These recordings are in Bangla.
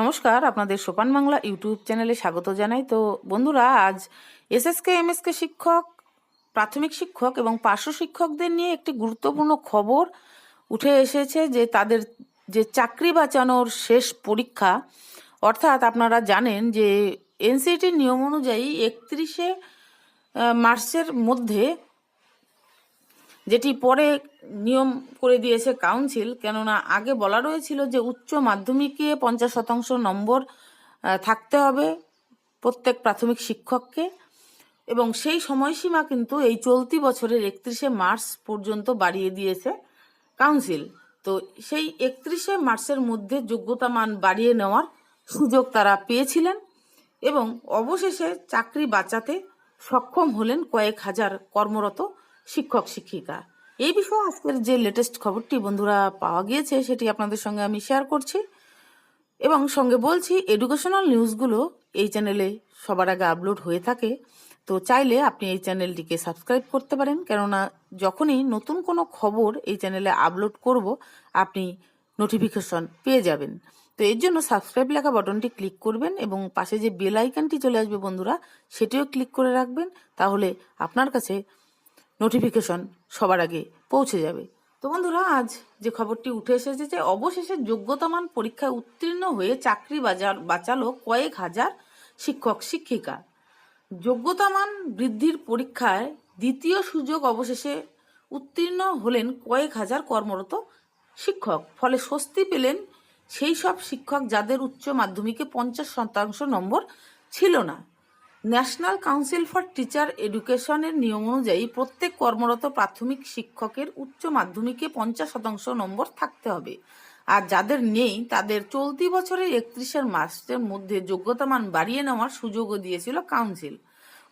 নমস্কার, আপনাদের সোপান বাংলা ইউটিউব চ্যানেলে স্বাগত জানাই। তো বন্ধুরা, আজ এসএসকে, এমএসকে শিক্ষক, প্রাথমিক শিক্ষক এবং পার্শ্ব শিক্ষকদের নিয়ে একটি গুরুত্বপূর্ণ খবর উঠে এসেছে যে তাদের যে চাকরি বাঁচানোর শেষ পরীক্ষা, অর্থাৎ আপনারা জানেন যে এনসিটির নিয়ম অনুযায়ী একত্রিশে মার্চের মধ্যে, যেটি পরে নিয়ম করে দিয়েছে কাউন্সিল, কেননা আগে বলা রয়েছিল যে উচ্চ মাধ্যমিকে পঞ্চাশ শতাংশ নম্বর থাকতে হবে প্রত্যেক প্রাথমিক শিক্ষককে। এবং সেই সময়সীমা কিন্তু এই চলতি বছরের একত্রিশে মার্চ পর্যন্ত বাড়িয়ে দিয়েছে কাউন্সিল। তো সেই একত্রিশে মার্চের মধ্যে যোগ্যতা মান বাড়িয়ে নেওয়ার সুযোগ তারা পেয়েছিলেন এবং অবশেষে চাকরি বাঁচাতে সক্ষম হলেন কয়েক হাজার কর্মরত শিক্ষক শিক্ষিকা এই বিষয়ে আজকের যে লেটেস্ট খবরটি বন্ধুরা পাওয়া গিয়েছে, সেটি আপনাদের সঙ্গে আমি শেয়ার করছি এবং সঙ্গে বলছি এডুকেশনাল নিউজগুলো এই চ্যানেলে সবার আগে আপলোড হয়ে থাকে। তো চাইলে আপনি এই চ্যানেলটিকে সাবস্ক্রাইব করতে পারেন, কেননা যখনই নতুন কোনো খবর এই চ্যানেলে আপলোড করব, আপনি নোটিফিকেশন পেয়ে যাবেন। তো এর জন্য সাবস্ক্রাইব লেখা বাটনটি ক্লিক করবেন এবং পাশে যে বেল আইকনটি চলে আসবে বন্ধুরা, সেটিও ক্লিক করে রাখবেন। তাহলে আপনার কাছে নোটিফিকেশন সবার আগে পৌঁছে যাবে। তো বন্ধুরা, আজ যে খবরটি উঠে এসেছে যে অবশেষে যোগ্যতামান পরীক্ষায় উত্তীর্ণ হয়ে চাকরি বাজার বাঁচালো কয়েক হাজার শিক্ষক, শিক্ষিকা। যোগ্যতামান বৃদ্ধির পরীক্ষায় দ্বিতীয় সুযোগ অবশেষে উত্তীর্ণ হলেন কয়েক হাজার কর্মরত শিক্ষক। ফলে স্বস্তি পেলেন সেই সব শিক্ষক যাদের উচ্চ মাধ্যমিকে পঞ্চাশ শতাংশ নম্বর ছিল না। ন্যাশনাল কাউন্সিল ফর টিচার এডুকেশনের নিয়ম অনুযায়ী প্রত্যেক কর্মরত প্রাথমিক শিক্ষকের উচ্চ মাধ্যমিকে পঞ্চাশ শতাংশ নম্বর থাকতে হবে। আর যাদের নেই, তাদের চলতি বছরের একত্রিশের মাসের মধ্যে যোগ্যতামান বাড়িয়ে নেওয়ার সুযোগও দিয়েছিল কাউন্সিল।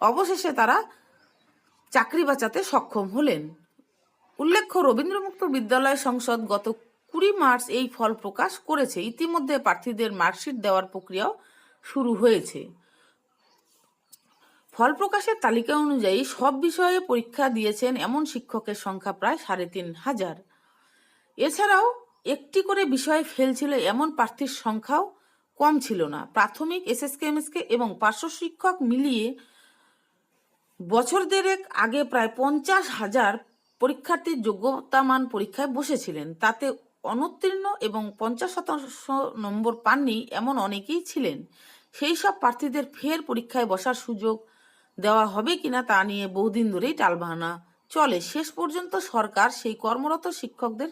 অবশেষে তারা চাকরি বাঁচাতে সক্ষম হলেন। উল্লেখ্য, রবীন্দ্রমুক্ত বিদ্যালয় সংসদ গত কুড়ি মার্চ এই ফল প্রকাশ করেছে। ইতিমধ্যে প্রার্থীদের মার্কশিট দেওয়ার প্রক্রিয়াও শুরু হয়েছে। ফল প্রকাশের তালিকা অনুযায়ী সব বিষয়ে পরীক্ষা দিয়েছেন এমন শিক্ষকের সংখ্যা প্রায় সাড়ে তিন হাজার। এছাড়াও একটি করে বিষয়ে ফেল ছিল এমন প্রার্থীর সংখ্যাও কম ছিল না। প্রাথমিক, এসএসকে, এমএসকে এবং পার্শ্ব শিক্ষক মিলিয়ে বছর দেড়েক আগে প্রায় পঞ্চাশ হাজার পরীক্ষার্থীর যোগ্যতামান পরীক্ষায় বসেছিলেন। তাতে অনুত্তীর্ণ এবং পঞ্চাশ শতাংশ নম্বর পাননি এমন অনেকেই ছিলেন। সেই সব প্রার্থীদের ফের পরীক্ষায় বসার সুযোগ দেওয়া হবে কিনা তা নিয়ে বহুদিন ধরেই টালবাহানা চলে। শেষ পর্যন্ত সরকার সেই কর্মরত শিক্ষকদের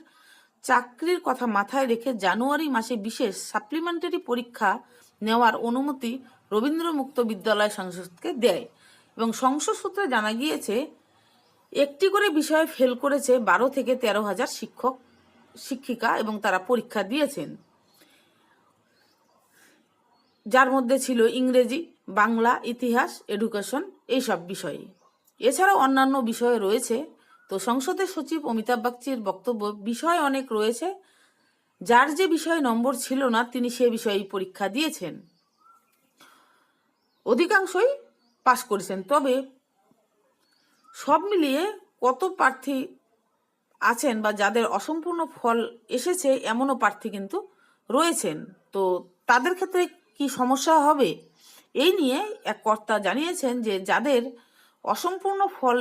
চাকরির কথা মাথায় রেখে জানুয়ারি মাসে বিশেষ সাপ্লিমেন্টারি পরীক্ষা নেওয়ার অনুমতি রবীন্দ্র মুক্ত বিদ্যালয় সংসদকে দেয় এবং সংসদ সূত্রে জানা গিয়েছে, একটি করে বিষয়ে ফেল করেছে বারো থেকে তেরো হাজার শিক্ষক, শিক্ষিকা এবং তারা পরীক্ষা দিয়েছেন। যার মধ্যে ছিল ইংরেজি বাংলা, ইতিহাস এডুকেশন এইসব বিষয়ে। এছাড়াও অন্যান্য বিষয় রয়েছে। তো সংসদের সচিব অমিতাভ বাগচির বক্তব্য, বিষয় অনেক রয়েছে। যার যে বিষয়ে নম্বর ছিল না, তিনি সে বিষয়েই পরীক্ষা দিয়েছেন। অধিকাংশই পাশ করেছেন। তবে সব মিলিয়ে কত প্রার্থী আছেন বা যাদের অসম্পূর্ণ ফল এসেছে, এমনও প্রার্থী কিন্তু রয়েছেন। তো তাদের ক্ষেত্রে কি সমস্যা হবে? এই নিয়ে এক কর্তা জানিয়েছেন যে যাদের অসম্পূর্ণ ফল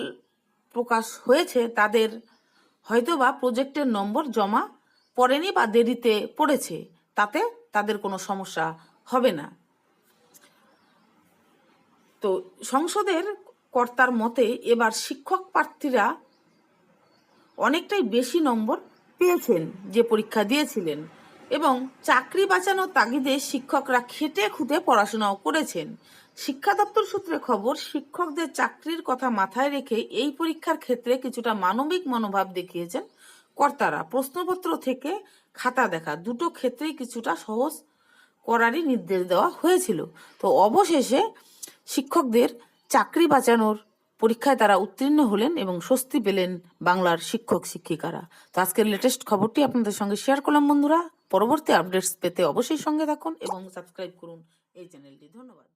প্রকাশ হয়েছে, তাদের হয়তোবা প্রজেক্টের নম্বর জমা পড়েনি বা দেরিতে পড়েছে, তাতে তাদের কোনো সমস্যা হবে না। তো সংসদের কর্তার মতে এবার শিক্ষক প্রার্থীরা অনেকটাই বেশি নম্বর পেয়েছেন যে পরীক্ষা দিয়েছিলেন। এবং চাকরি বাঁচানোর তাগিদে শিক্ষকরা খেটে খুঁটে পড়াশোনাও করেছেন। শিক্ষা দপ্তর সূত্রে খবর, শিক্ষকদের চাকরির কথা মাথায় রেখে এই পরীক্ষার ক্ষেত্রে কিছুটা মানবিক মনোভাব দেখিয়েছেন কর্তারা। প্রশ্নপত্র থেকে খাতা দেখা দুটো ক্ষেত্রেই কিছুটা সহজ করারই নির্দেশ দেওয়া হয়েছিল। তো অবশেষে শিক্ষকদের চাকরি বাঁচানোর পরীক্ষায় তারা উত্তীর্ণ হলেন এবং স্বস্তি পেলেন বাংলার শিক্ষক, শিক্ষিকারা। তো আজকের লেটেস্ট খবরটি আপনাদের সঙ্গে শেয়ার করলাম, বন্ধুরা। পরবর্তী আপডেটস পেতে অবশ্যই সঙ্গে থাকুন এবং সাবস্ক্রাইব করুন এই চ্যানেলটি ধন্যবাদ।